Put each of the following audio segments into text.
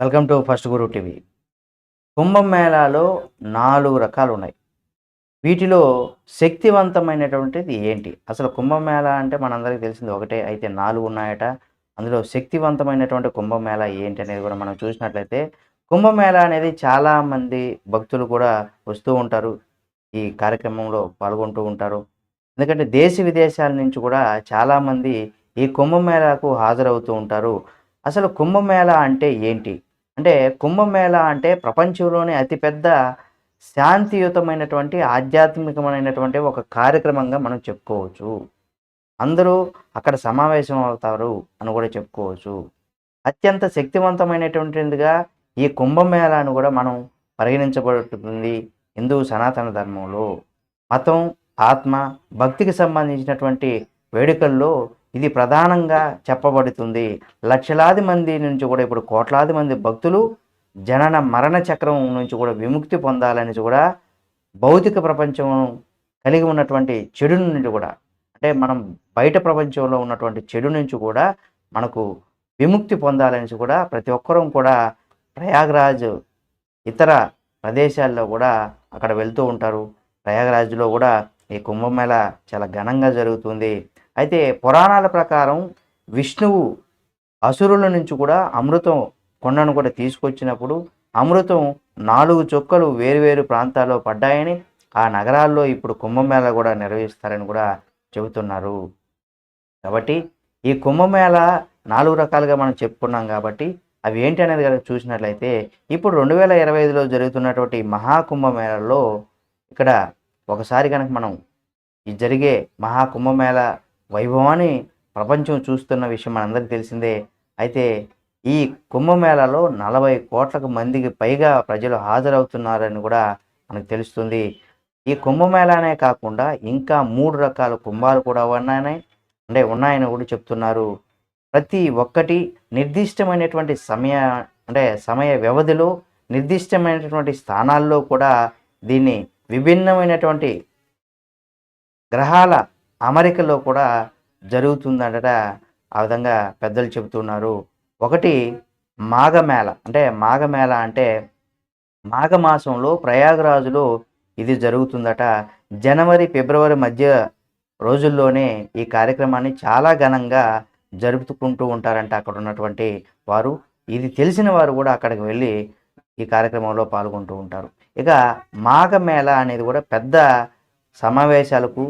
Welcome to first Guru TV. కుంభమేళాలో నాలుగు రకాలు ఉన్నాయి వీటిలో శక్తివంతమైనటువంటిది ఏంటి? అసలు కుంభమేళ అంటే మనందరికీ తెలిసింది ఒకటే అయితే నాలుగు ఉన్నాయట. అందులో శక్తివంతమైనటువంటి కుంభమేళ ఏంటి అనేది కూడా మనం చూసినట్లయితే కుంభమేళ అనేది చాలామంది భక్తులు కూడా వస్తూ ఉంటారు. ఈ కార్యక్రమంలో పాల్గొంటూ ఉంటారు. ఎందుకంటే దేశ విదేశాల నుంచి కూడా చాలామంది ఈ కుంభమేళాకు హాజరవుతూ ఉంటారు. అసలు కుంభమేళ అంటే ఏంటి? అంటే కుంభమేళ అంటే ప్రపంచంలోనే అతిపెద్ద శాంతియుతమైనటువంటి ఆధ్యాత్మికమైనటువంటి ఒక కార్యక్రమంగా మనం చెప్పుకోవచ్చు. అందరూ అక్కడ సమావేశం అవుతారు అని కూడా చెప్పుకోవచ్చు. అత్యంత శక్తివంతమైనటువంటిదిగా ఈ కుంభమేళాను కూడా మనం పరిగణించబడుతుంది హిందూ సనాతన ధర్మంలో. మతం ఆత్మ భక్తికి సంబంధించినటువంటి వేడుకల్లో ఇది ప్రధానంగా చెప్పబడుతుంది. లక్షలాది మంది నుంచి కూడా ఇప్పుడు కోట్లాది మంది భక్తులు జనన మరణ చక్రం నుంచి కూడా విముక్తి పొందాలని కూడా భౌతిక ప్రపంచం కలిగి ఉన్నటువంటి చెడు నుండి కూడా అంటే మనం బయట ప్రపంచంలో ఉన్నటువంటి చెడు నుంచి కూడా మనకు విముక్తి పొందాలని కూడా ప్రతి ఒక్కరూ కూడా ప్రయాగరాజ్ ఇతర ప్రదేశాల్లో కూడా అక్కడ వెళ్తూ ఉంటారు. ప్రయాగరాజ్లో కూడా ఈ కుంభమేళ చాలా ఘనంగా జరుగుతుంది. అయితే పురాణాల ప్రకారం విష్ణువు అసురుల నుంచి కూడా అమృతం కొండను కూడా తీసుకొచ్చినప్పుడు అమృతం నాలుగు చొక్కలు వేరువేరు ప్రాంతాల్లో పడ్డాయని ఆ నగరాల్లో ఇప్పుడు కుంభమేళ కూడా నిర్వహిస్తారని కూడా చెబుతున్నారు. కాబట్టి ఈ కుంభమేళ నాలుగు రకాలుగా మనం చెప్పుకున్నాం కాబట్టి అవి ఏంటి అనేది కనుక చూసినట్లయితే ఇప్పుడు రెండు వేల ఇరవై ఐదులో జరుగుతున్నటువంటి మహాకుంభమేళలో ఇక్కడ ఒకసారి కనుక మనం ఈ జరిగే మహాకుంభమేళ వైభవాన్ని ప్రపంచం చూస్తున్న విషయం మనందరికీ తెలిసిందే. అయితే ఈ కుంభమేళలో నలభై కోట్లకు మందికి పైగా ప్రజలు హాజరవుతున్నారని కూడా మనకు తెలుస్తుంది. ఈ కుంభమేళానే కాకుండా ఇంకా మూడు రకాల కుంభాలు కూడా ఉన్నాయని అంటే ఉన్నాయని కూడా చెప్తున్నారు. ప్రతి ఒక్కటి నిర్దిష్టమైనటువంటి సమయ అంటే సమయ వ్యవధిలో నిర్దిష్టమైనటువంటి స్థానాల్లో కూడా దీన్ని విభిన్నమైనటువంటి గ్రహాల అమరికలో కూడా జరుగుతుందట ఆ విధంగా పెద్దలు చెబుతున్నారు. ఒకటి మాఘమేళ. అంటే మాఘమేళ అంటే మాఘమాసంలో ప్రయాగరాజులో ఇది జరుగుతుందట. జనవరి ఫిబ్రవరి మధ్య రోజుల్లోనే ఈ కార్యక్రమాన్ని చాలా ఘనంగా జరుపుకుంటూ ఉంటారంట అక్కడ ఉన్నటువంటి వారు. ఇది తెలిసిన వారు కూడా అక్కడికి వెళ్ళి ఈ కార్యక్రమంలో పాల్గొంటూ ఉంటారు. ఇక మాఘమేళ అనేది కూడా పెద్ద సమావేశాలకు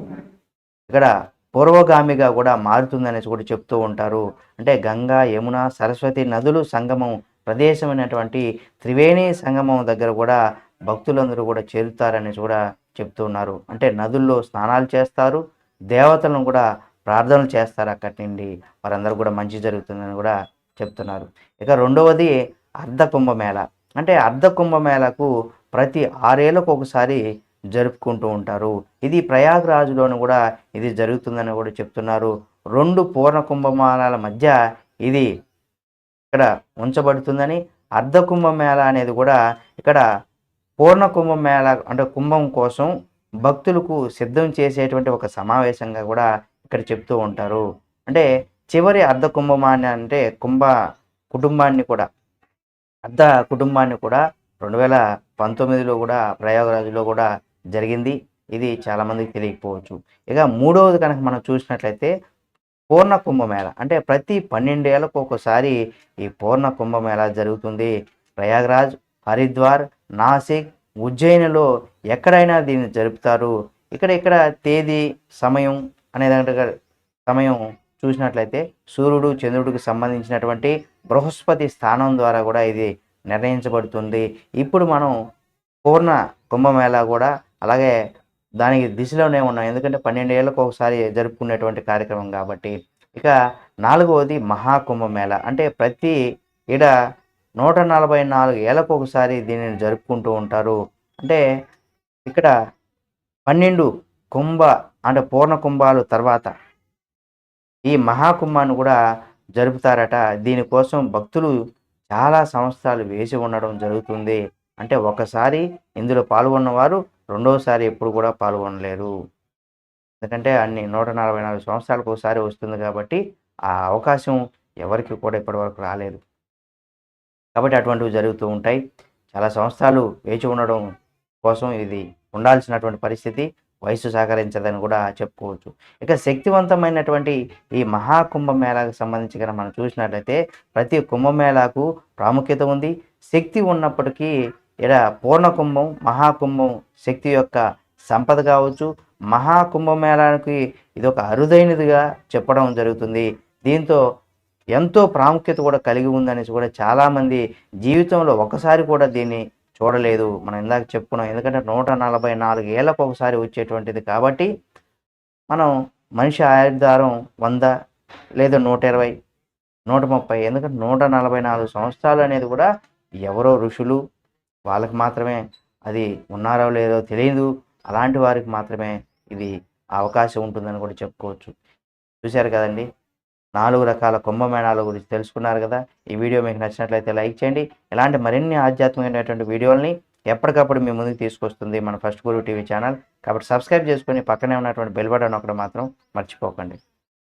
ఇక్కడ పూర్వగామిగా కూడా మారుతుందనేసి కూడా చెప్తూ ఉంటారు. అంటే గంగా యమున సరస్వతి నదులు సంగమం ప్రదేశమైనటువంటి త్రివేణి సంగమం దగ్గర కూడా భక్తులందరూ కూడా చేరుతారనేసి కూడా చెప్తున్నారు అంటే నదుల్లో స్నానాలు చేస్తారు దేవతలను కూడా ప్రార్థనలు చేస్తారు అక్కడి నుండి. వారందరూ కూడా మంచి జరుగుతుందని కూడా చెప్తున్నారు. ఇక రెండవది అర్ధ కుంభమేళ అంటే అర్ధ కుంభమేళకు ప్రతి ఆరేళ్ళకు ఒకసారి జరుపుకుంటూ ఉంటారు. ఇది ప్రయాగ్రాజ్లోను కూడా ఇది జరుగుతుందని కూడా చెప్తున్నారు. రెండు పూర్ణ కుంభమేళాల మధ్య ఇది ఇక్కడ ఉంచబడుతుందని అర్ధ కుంభమేళ అనేది కూడా ఇక్కడ పూర్ణ కుంభమేళ అంటే కుంభం కోసం భక్తులకు సిద్ధం చేసేటువంటి ఒక సమావేశంగా కూడా ఇక్కడ చెప్తూ ఉంటారు. అంటే చివరి అర్ధ కుంభమాన్ని అంటే కుంభ కుటుంబాన్ని కూడా పెద్ద కుటుంబాన్ని కూడా రెండు వేల పంతొమ్మిదిలో కూడా ప్రయాగరాజులో కూడా జరిగింది. ఇది చాలామందికి తెలియకపోవచ్చు. ఇక మూడవది కనుక మనం చూసినట్లయితే పూర్ణ కుంభమేళ. అంటే ప్రతి పన్నెండేళ్ళకు ఒకసారి ఈ పూర్ణ కుంభమేళ జరుగుతుంది. ప్రయాగరాజ్ హరిద్వార్ నాసిక్ ఉజ్జయినిలో ఎక్కడైనా దీన్ని జరుపుతారు. ఇక్కడ ఇక్కడ తేదీ సమయం అనే సమయం చూసినట్లయితే సూర్యుడు చంద్రుడికి సంబంధించినటువంటి బృహస్పతి స్థానం ద్వారా కూడా ఇది నిర్ణయించబడుతుంది. ఇప్పుడు మనం పూర్ణ కుంభమేళ కూడా అలాగే దానికి దిశలోనే ఉన్నాం. ఎందుకంటే పన్నెండు ఏళ్ళకు ఒకసారి జరుపుకునేటువంటి కార్యక్రమం కాబట్టి. ఇక నాలుగవది మహాకుంభమేళ. అంటే ప్రతి ఇడ నూట నలభై నాలుగు ఏళ్ళకు ఒకసారి దీనిని జరుపుకుంటూ ఉంటారు. అంటే ఇక్కడ పన్నెండు కుంభ అంటే పూర్ణ కుంభాలు తర్వాత ఈ మహాకుంభాన్ని కూడా జరుపుతారట. దీనికోసం భక్తులు చాలా సంవత్సరాలు వేసి ఉండడం జరుగుతుంది. అంటే ఒకసారి ఇందులో పాల్గొన్నవారు రెండోసారి ఎప్పుడు కూడా పాల్గొనలేరు. ఎందుకంటే అన్ని నూట నలభై నాలుగు సంవత్సరాలకు ఒకసారి వస్తుంది కాబట్టి ఆ అవకాశం ఎవరికి కూడా ఇప్పటివరకు రాలేదు. కాబట్టి అటువంటివి జరుగుతూ ఉంటాయి. చాలా సంవత్సరాలు వేచి ఉండడం కోసం ఇది ఉండాల్సినటువంటి పరిస్థితి. వయసు సహకరించదని కూడా చెప్పుకోవచ్చు. ఇక శక్తివంతమైనటువంటి ఈ మహాకుంభమేళాకు సంబంధించి కనుక మనం చూసినట్లయితే ప్రతి కుంభమేళాకు ప్రాముఖ్యత ఉంది. శక్తి ఉన్నప్పటికీ ఇక్కడ పూర్ణ కుంభం మహాకుంభం శక్తి యొక్క సంపద కావచ్చు. మహాకుంభమేళానికి ఇది ఒక అరుదైనదిగా చెప్పడం జరుగుతుంది. దీంతో ఎంతో ప్రాముఖ్యత కూడా కలిగి ఉందనేసి కూడా చాలామంది జీవితంలో ఒకసారి కూడా దీన్ని చూడలేదు. మనం ఇందాక చెప్పుకున్నాం. ఎందుకంటే నూట నలభై నాలుగు ఏళ్ళకు ఒకసారి వచ్చేటువంటిది కాబట్టి మనం మనిషి ఆయుర్దారం వంద లేదా నూట ఇరవై నూట ముప్పై ఎందుకంటే నూట నలభై నాలుగు సంవత్సరాలు అనేది కూడా ఎవరో ఋషులు వాళ్ళకి మాత్రమే అది ఉన్నారో లేదో తెలియదు అలాంటి వారికి మాత్రమే ఇది అవకాశం ఉంటుందని కూడా చెప్పుకోవచ్చు. చూశారు కదండి? నాలుగు రకాల కుంభమేళాల గురించి తెలుసుకున్నారు కదా. ఈ వీడియో మీకు నచ్చినట్లయితే లైక్ చేయండి. ఇలాంటి మరిన్ని ఆధ్యాత్మికమైనటువంటి వీడియోల్ని ఎప్పటికప్పుడు మీ ముందుకు తీసుకొస్తుంది మన ఫస్ట్ గురు టీవీ ఛానల్. కాబట్టి సబ్స్క్రైబ్ చేసుకొని పక్కనే ఉన్నటువంటి బెల్ బటన్ ఒకటి మాత్రం మర్చిపోకండి.